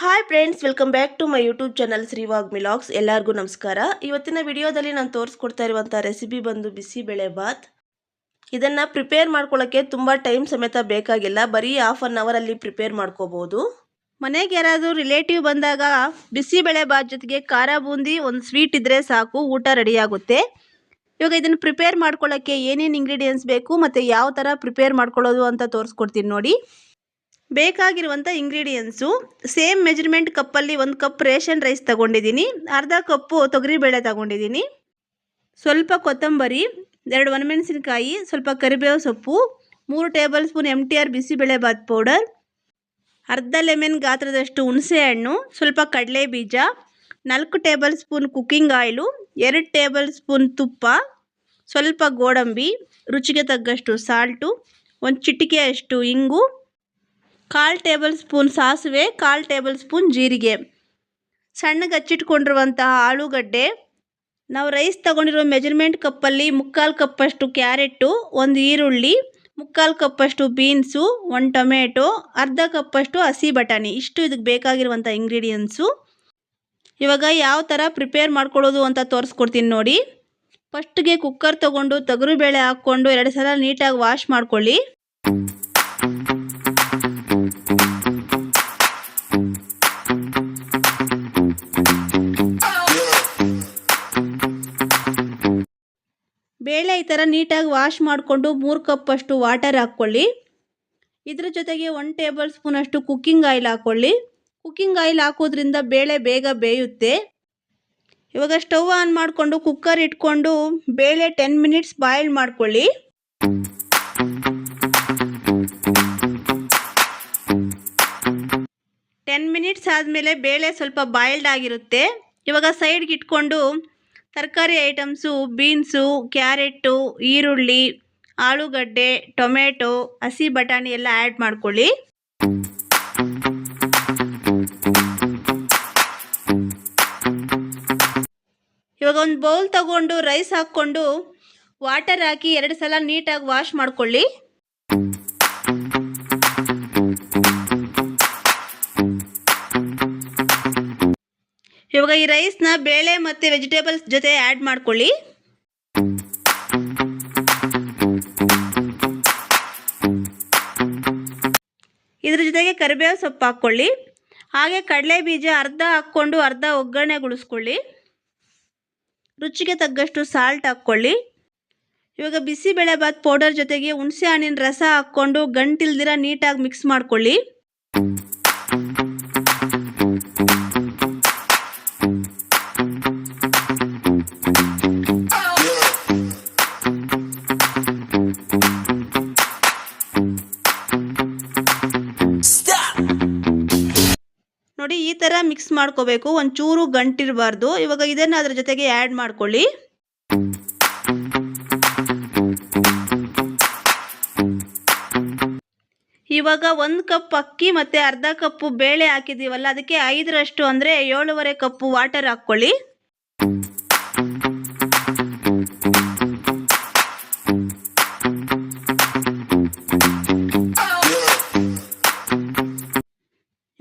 Hi friends welcome back to my YouTube channel ಶ್ರೀವಾಗ್ ಮಿಲಾಗ್ಸ್ ಎಲ್ಲರಿಗೂ ನಮಸ್ಕಾರ. ಇವತ್ತಿನ ವಿಡಿಯೋದಲ್ಲಿ ನಾನು ತೋರಿಸ್ಕೊಡ್ತಾ ಇರುವಂಥ ರೆಸಿಪಿ ಬಂದು ಬಿಸಿಬೇಳೆ ಬಾತ್. ಇದನ್ನು ಪ್ರಿಪೇರ್ ಮಾಡ್ಕೊಳ್ಳೋಕ್ಕೆ ತುಂಬ ಟೈಮ್ ಸಮೇತ ಬೇಕಾಗಿಲ್ಲ. ಬರೀ ಹಾಫ್ ಅನ್ ಅವರಲ್ಲಿ ಪ್ರಿಪೇರ್ ಮಾಡ್ಕೋಬೋದು. ಮನೆಗೆ ಯಾರಾದರೂ ರಿಲೇಟಿವ್ ಬಂದಾಗ ಬಿಸಿಬೇಳೆ ಬಾತ್ ಜೊತೆಗೆ ಖಾರ ಬೂಂದಿ, ಒಂದು ಸ್ವೀಟ್ ಇದ್ದರೆ ಸಾಕು, ಊಟ ರೆಡಿಯಾಗುತ್ತೆ ಇವಾಗ ಇದನ್ನು ಪ್ರಿಪೇರ್ ಮಾಡ್ಕೊಳ್ಳೋಕ್ಕೆ ಏನೇನು ಇಂಗ್ರೀಡಿಯೆಂಟ್ಸ್ ಬೇಕು, ಮತ್ತು ಯಾವ ಥರ ಪ್ರಿಪೇರ್ ಮಾಡ್ಕೊಳ್ಳೋದು ಅಂತ ತೋರಿಸ್ಕೊಡ್ತೀನಿ ನೋಡಿ. ಬೇಕಾಗಿರುವಂಥ ಇಂಗ್ರೀಡಿಯೆಂಟ್ಸು ಸೇಮ್ ಮೆಜರ್ಮೆಂಟ್ ಕಪ್ಪಲ್ಲಿ ಒಂದು ಕಪ್ ರೇಷನ್ ರೈಸ್ ತಗೊಂಡಿದ್ದೀನಿ ಅರ್ಧ ಕಪ್ಪು ತೊಗರಿಬೇಳೆ ತಗೊಂಡಿದ್ದೀನಿ ಸ್ವಲ್ಪ ಕೊತ್ತಂಬರಿ, ಎರಡು ಒಣಮೆಣಸಿನ್ಕಾಯಿ, ಸ್ವಲ್ಪ ಕರಿಬೇವು ಸೊಪ್ಪು, ಮೂರು tablespoon M T R bisi bele bath powder ಅರ್ಧ ಲೆಮೆನ್ ಗಾತ್ರದಷ್ಟು ಹುಣಸೆ ಹಣ್ಣು, ಸ್ವಲ್ಪ ಕಡಲೆ ಬೀಜ, ನಾಲ್ಕು ಟೇಬಲ್ ಸ್ಪೂನ್ ಕುಕ್ಕಿಂಗ್ ಆಯಿಲು ಎರಡು ಟೇಬಲ್ ಸ್ಪೂನ್ ತುಪ್ಪ, ಸ್ವಲ್ಪ ಗೋಡಂಬಿ, ರುಚಿಗೆ ತಗ್ಗಷ್ಟು ಸಾಲ್ಟು ಒಂದು ಚಿಟಿಕೆಯಷ್ಟು ಇಂಗು ಕಾಲು ಟೇಬಲ್ ಸ್ಪೂನ್ ಸಾಸಿವೆ, ಕಾಲು ಟೇಬಲ್ ಸ್ಪೂನ್ ಜೀರಿಗೆ. ಸಣ್ಣಗೆ ಹಚ್ಚಿಟ್ಕೊಂಡಿರುವಂತಹ ಆಲೂಗಡ್ಡೆ. ನಾವು ರೈಸ್ ತಗೊಂಡಿರೋ ಮೆಜರ್ಮೆಂಟ್ ಕಪ್ಪಲ್ಲಿ ಮುಕ್ಕಾಲು ಕಪ್ಪಷ್ಟು ಕ್ಯಾರೆಟು ಒಂದು ಈರುಳ್ಳಿ, ಮುಕ್ಕಾಲು ಕಪ್ಪಷ್ಟು ಬೀನ್ಸು, ಒಂದು ಟೊಮೆಟೊ, ಅರ್ಧ ಕಪ್ಪಷ್ಟು ಹಸಿ ಬಟಾಣಿ. ಇಷ್ಟು ಇದಕ್ಕೆ ಬೇಕಾಗಿರುವಂಥ ಇಂಗ್ರೀಡಿಯೆಂಟ್ಸು. ಇವಾಗ ಯಾವ ಥರ ಪ್ರಿಪೇರ್ ಮಾಡ್ಕೊಳ್ಳೋದು ಅಂತ ತೋರಿಸ್ಕೊಡ್ತೀನಿ ನೋಡಿ. ಫಸ್ಟ್ಗೆ ಕುಕ್ಕರ್ ತೊಗೊಂಡು, ತೊಗರಿಬೇಳೆ ಹಾಕ್ಕೊಂಡು, ಎರಡು ಸಲ ನೀಟಾಗಿ ವಾಶ್ ಮಾಡ್ಕೊಳ್ಳಿ. ಬೇಳೆ ಈ ಥರ ನೀಟಾಗಿ ವಾಶ್ ಮಾಡಿಕೊಂಡು ಮೂರು ಕಪ್ಪಷ್ಟು ವಾಟರ್ ಹಾಕ್ಕೊಳ್ಳಿ. ಇದ್ರ ಜೊತೆಗೆ ಒನ್ ಟೇಬಲ್ ಸ್ಪೂನಷ್ಟು ಕುಕ್ಕಿಂಗ್ ಆಯಿಲ್ ಹಾಕ್ಕೊಳ್ಳಿ. ಕುಕ್ಕಿಂಗ್ ಆಯಿಲ್ ಹಾಕೋದ್ರಿಂದ ಬೇಳೆ ಬೇಗ ಬೇಯುತ್ತೆ. ಇವಾಗ ಸ್ಟವ್ ಆನ್ ಮಾಡಿಕೊಂಡು ಕುಕ್ಕರ್ ಇಟ್ಕೊಂಡು ಬೇಳೆ ಟೆನ್ ಮಿನಿಟ್ಸ್ ಬಾಯ್ಲ್ ಮಾಡ್ಕೊಳ್ಳಿ. ಟೆನ್ ಮಿನಿಟ್ಸ್ ಆದಮೇಲೆ ಬೇಳೆ ಸ್ವಲ್ಪ ಬಾಯ್ಲ್ಡ್ ಆಗಿರುತ್ತೆ. ಇವಾಗ ಸೈಡ್ಗೆ ಇಟ್ಕೊಂಡು ತರಕಾರಿ ಐಟಮ್ಸು, ಬೀನ್ಸು, ಕ್ಯಾರೆಟ್ಟು, ಈರುಳ್ಳಿ, ಆಲೂಗಡ್ಡೆ, ಟೊಮೆಟೊ, ಹಸಿ ಬಟಾಣಿ ಎಲ್ಲ ಆ್ಯಡ್ ಮಾಡ್ಕೊಳ್ಳಿ. ಇವಾಗ ಒಂದು ಬೌಲ್ ತಗೊಂಡು ರೈಸ್ ಹಾಕ್ಕೊಂಡು ವಾಟರ್ ಹಾಕಿ ಎರಡು ಸಲ ನೀಟಾಗಿ ವಾಶ್ ಮಾಡ್ಕೊಳ್ಳಿ. ಇವಾಗ ಈ ರೈಸ್ನ ಬೇಳೆ ಮತ್ತು ವೆಜಿಟೇಬಲ್ಸ್ ಜೊತೆ ಆ್ಯಡ್ ಮಾಡ್ಕೊಳ್ಳಿ. ಇದ್ರ ಜೊತೆಗೆ ಕರಿಬೇವು ಸೊಪ್ಪು ಹಾಕ್ಕೊಳ್ಳಿ. ಹಾಗೆ ಕಡಲೆ ಬೀಜ ಅರ್ಧ ಹಾಕ್ಕೊಂಡು ಅರ್ಧ ಒಗ್ಗರಣೆಗೊಳಿಸ್ಕೊಳ್ಳಿ. ರುಚಿಗೆ ತಗ್ಗಷ್ಟು ಸಾಲ್ಟ್ ಹಾಕ್ಕೊಳ್ಳಿ. ಇವಾಗ ಬಿಸಿಬೇಳೆಬಾತ್ ಪೌಡರ್ ಜೊತೆಗೆ ಹುಣಸೆ ಹಣ್ಣಿನ ರಸ ಹಾಕ್ಕೊಂಡು ಗಂಟಿಲ್ದಿರ ನೀಟಾಗಿ ಮಿಕ್ಸ್ ಮಾಡ್ಕೊಳ್ಳಿ. ನೋಡಿ ಈ ಥರ ಮಿಕ್ಸ್ ಮಾಡ್ಕೋಬೇಕು. ಒಂಚೂರು ಗಂಟಿರಬಾರ್ದು. ಇವಾಗ ಇದನ್ನು ಅದ್ರ ಜೊತೆಗೆ ಆ್ಯಡ್ ಮಾಡ್ಕೊಳ್ಳಿ. ಇವಾಗ ಒಂದು ಕಪ್ ಅಕ್ಕಿ ಮತ್ತು ಅರ್ಧ ಕಪ್ಪು ಬೇಳೆ ಹಾಕಿದ್ದೀವಲ್ಲ, ಅದಕ್ಕೆ ಐದರಷ್ಟು ಅಂದರೆ ಏಳುವರೆ ಕಪ್ಪು ವಾಟರ್ ಹಾಕ್ಕೊಳ್ಳಿ.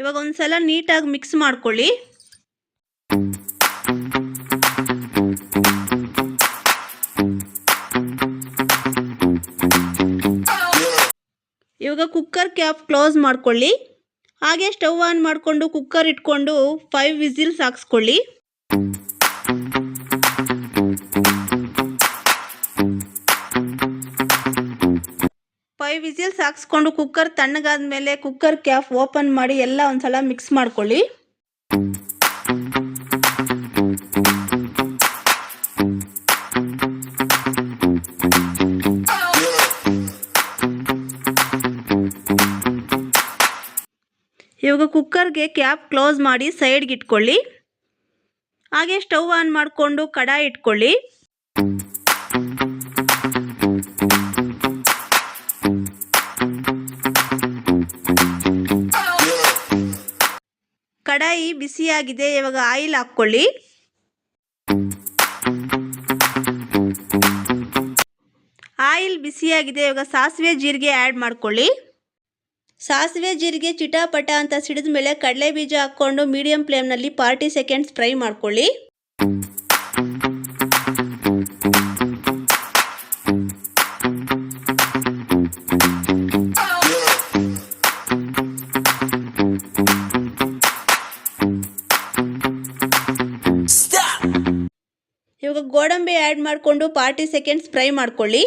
ಇವಾಗ ಒಂದ್ಸಲ ನೀಟಾಗಿ ಮಿಕ್ಸ್ ಮಾಡ್ಕೊಳ್ಳಿ. ಇವಾಗ ಕುಕ್ಕರ್ ಕ್ಯಾಪ್ ಕ್ಲೋಸ್ ಮಾಡ್ಕೊಳ್ಳಿ. ಹಾಗೆ ಸ್ಟವ್ ಆನ್ ಮಾಡಿಕೊಂಡು ಕುಕ್ಕರ್ ಇಟ್ಕೊಂಡು ಫೈವ್ ವಿಸಿಲ್ಸ್ ಹಾಕ್ಸ್ಕೊಳ್ಳಿ. ಫೈವ್ ವಿಸಿಲ್ಸ್ ಹಾಕ್ಸ್ಕೊಂಡು ಕುಕ್ಕರ್ ತಣ್ಣಗಾದ ಮೇಲೆ ಕುಕ್ಕರ್ ಕ್ಯಾಪ್ ಓಪನ್ ಮಾಡಿ ಎಲ್ಲ ಒಂದ್ಸಲ ಮಿಕ್ಸ್ ಮಾಡ್ಕೊಳ್ಳಿ. ಇವಾಗ ಕುಕ್ಕರ್ಗೆ ಕ್ಯಾಪ್ ಕ್ಲೋಸ್ ಮಾಡಿ ಸೈಡ್ಗೆ ಇಟ್ಕೊಳ್ಳಿ. ಹಾಗೆ ಸ್ಟವ್ ಆನ್ ಮಾಡಿಕೊಂಡು ಕಡಾಯಿ ಇಟ್ಕೊಳ್ಳಿ. ಬಿಸಿಯಾಗಿದೆ ಇವಾಗ ಆಯಿಲ್ ಹಾಕ್ಕೊಳ್ಳಿ. ಆಯಿಲ್ ಬಿಸಿಯಾಗಿದೆ. ಇವಾಗ ಸಾಸಿವೆ ಜೀರಿಗೆ ಆ್ಯಡ್ ಮಾಡ್ಕೊಳ್ಳಿ. ಸಾಸಿವೆ ಜೀರಿಗೆ ಚಿಟಾಪಟ ಅಂತ ಸಿಡಿದ ಮೇಲೆ ಕಡಲೆ ಬೀಜ ಹಾಕ್ಕೊಂಡು ಮೀಡಿಯಂ ಫ್ಲೇಮ್ನಲ್ಲಿ ಫಾರ್ಟಿ ಸೆಕೆಂಡ್ಸ್ ಫ್ರೈ ಮಾಡ್ಕೊಳ್ಳಿ. ಇವಾಗ ಗೋಡಂಬಿ ಆ್ಯಡ್ ಮಾಡಿಕೊಂಡು ಫಾರ್ಟಿ ಸೆಕೆಂಡ್ಸ್ ಫ್ರೈ ಮಾಡ್ಕೊಳ್ಳಿ.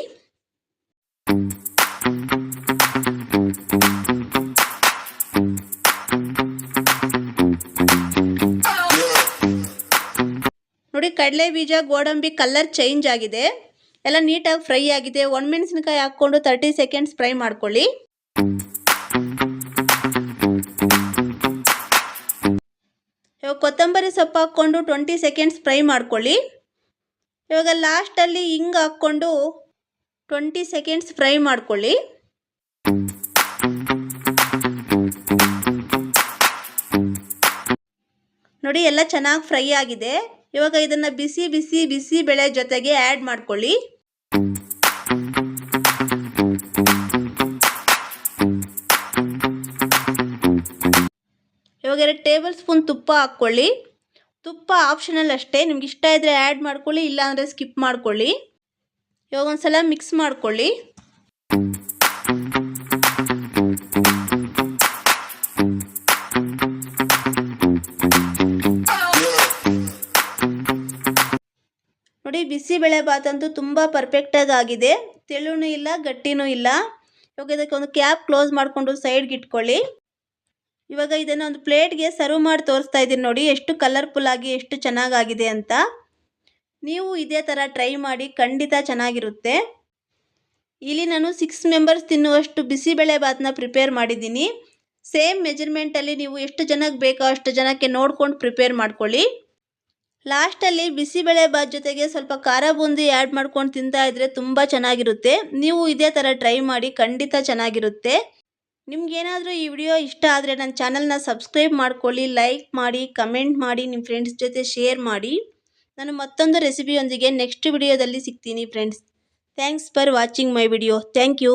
ನೋಡಿ, ಕಡಲೆ ಬೀಜ, ಗೋಡಂಬಿ ಕಲರ್ ಚೇಂಜ್ ಆಗಿದೆ. ಎಲ್ಲ ನೀಟಾಗಿ ಫ್ರೈ ಆಗಿದೆ. ಒಣಮೆಣಸಿನಕಾಯಿ ಹಾಕ್ಕೊಂಡು ತರ್ಟಿ ಸೆಕೆಂಡ್ಸ್ ಫ್ರೈ ಮಾಡ್ಕೊಳ್ಳಿ. ಕೊತ್ತಂಬರಿ ಸೊಪ್ಪು ಹಾಕ್ಕೊಂಡು ಟ್ವೆಂಟಿ ಸೆಕೆಂಡ್ಸ್ ಫ್ರೈ ಮಾಡ್ಕೊಳ್ಳಿ. ಇವಾಗ ಲಾಸ್ಟಲ್ಲಿ ಹಿಂಗೆ ಹಾಕ್ಕೊಂಡು ಟ್ವೆಂಟಿ ಸೆಕೆಂಡ್ಸ್ ಫ್ರೈ ಮಾಡ್ಕೊಳ್ಳಿ. ನೋಡಿ, ಎಲ್ಲ ಚೆನ್ನಾಗಿ ಫ್ರೈ ಆಗಿದೆ. ಇವಾಗ ಇದನ್ನು ಬಿಸಿ ಬಿಸಿ ಬಿಸಿ ಬೆಳೆ ಜೊತೆಗೆ ಆ್ಯಡ್ ಮಾಡ್ಕೊಳ್ಳಿ. ಇವಾಗ ಎರಡು ಟೇಬಲ್ ಸ್ಪೂನ್ ತುಪ್ಪ ಹಾಕ್ಕೊಳ್ಳಿ. ತುಪ್ಪ ಆಪ್ಷನಲ್ ಅಷ್ಟೇ. ನಿಮ್ಗೆ ಇಷ್ಟ ಇದ್ದರೆ ಆ್ಯಡ್ ಮಾಡ್ಕೊಳ್ಳಿ, ಇಲ್ಲಾಂದರೆ ಸ್ಕಿಪ್ ಮಾಡ್ಕೊಳ್ಳಿ. ಇವಾಗ ಒಂದ್ಸಲ ಮಿಕ್ಸ್ ಮಾಡ್ಕೊಳ್ಳಿ. ನೋಡಿ ಬಿಸಿಬೇಳೆ ಭಾತ್ ಅಂತೂ ತುಂಬ ಪರ್ಫೆಕ್ಟಾಗಿ ಆಗಿದೆ. ತೆಳುನೂ ಇಲ್ಲ, ಗಟ್ಟಿನೂ ಇಲ್ಲ. ಇವಾಗ ಇದಕ್ಕೆ ಒಂದು ಕ್ಯಾಪ್ ಕ್ಲೋಸ್ ಮಾಡಿಕೊಂಡು ಸೈಡ್ಗೆ ಇಟ್ಕೊಳ್ಳಿ. ಇವಾಗ ಇದನ್ನು ಒಂದು ಪ್ಲೇಟ್ಗೆ ಸರ್ವ್ ಮಾಡಿ ತೋರಿಸ್ತಾ ಇದ್ದೀನಿ ನೋಡಿ, ಎಷ್ಟು ಕಲರ್ಫುಲ್ ಆಗಿ, ಎಷ್ಟು ಚೆನ್ನಾಗಾಗಿದೆ ಅಂತ. ನೀವು ಇದೇ ಥರ ಟ್ರೈ ಮಾಡಿ, ಖಂಡಿತ ಚೆನ್ನಾಗಿರುತ್ತೆ. ಇಲ್ಲಿ ನಾನು ಸಿಕ್ಸ್ ಮೆಂಬರ್ಸ್ ತಿನ್ನುವಷ್ಟು ಬಿಸಿಬೇಳೆ ಭಾತನ್ನ ಪ್ರಿಪೇರ್ ಮಾಡಿದ್ದೀನಿ. ಸೇಮ್ ಮೆಜರ್ಮೆಂಟಲ್ಲಿ ನೀವು ಎಷ್ಟು ಜನಕ್ಕೆ ಬೇಕೋ ಅಷ್ಟು ಜನಕ್ಕೆ ನೋಡ್ಕೊಂಡು ಪ್ರಿಪೇರ್ ಮಾಡ್ಕೊಳ್ಳಿ. ಲಾಸ್ಟಲ್ಲಿ ಬಿಸಿಬೇಳೆ ಬಾತ್ ಜೊತೆಗೆ ಸ್ವಲ್ಪ ಖಾರ ಬೂಂದಿ ಆ್ಯಡ್ ಮಾಡ್ಕೊಂಡು ತಿಂತಾ ಇದ್ರೆ ತುಂಬ ಚೆನ್ನಾಗಿರುತ್ತೆ. ನೀವು ಇದೇ ಥರ ಟ್ರೈ ಮಾಡಿ, ಖಂಡಿತ ಚೆನ್ನಾಗಿರುತ್ತೆ. ನಿಮ್ಗೇನಾದರೂ ಈ ವಿಡಿಯೋ ಇಷ್ಟ ಆದರೆ ನನ್ನ ಚಾನಲ್ನ ಸಬ್ಸ್ಕ್ರೈಬ್ ಮಾಡ್ಕೊಳ್ಳಿ, ಲೈಕ್ ಮಾಡಿ, ಕಮೆಂಟ್ ಮಾಡಿ, ನಿಮ್ಮ ಫ್ರೆಂಡ್ಸ್ ಜೊತೆ ಶೇರ್ ಮಾಡಿ. ನಾನು ಮತ್ತೊಂದು ರೆಸಿಪಿಯೊಂದಿಗೆ ನೆಕ್ಸ್ಟ್ ವಿಡಿಯೋದಲ್ಲಿ ಸಿಗ್ತೀನಿ, friends. Thanks for watching my video. Thank you.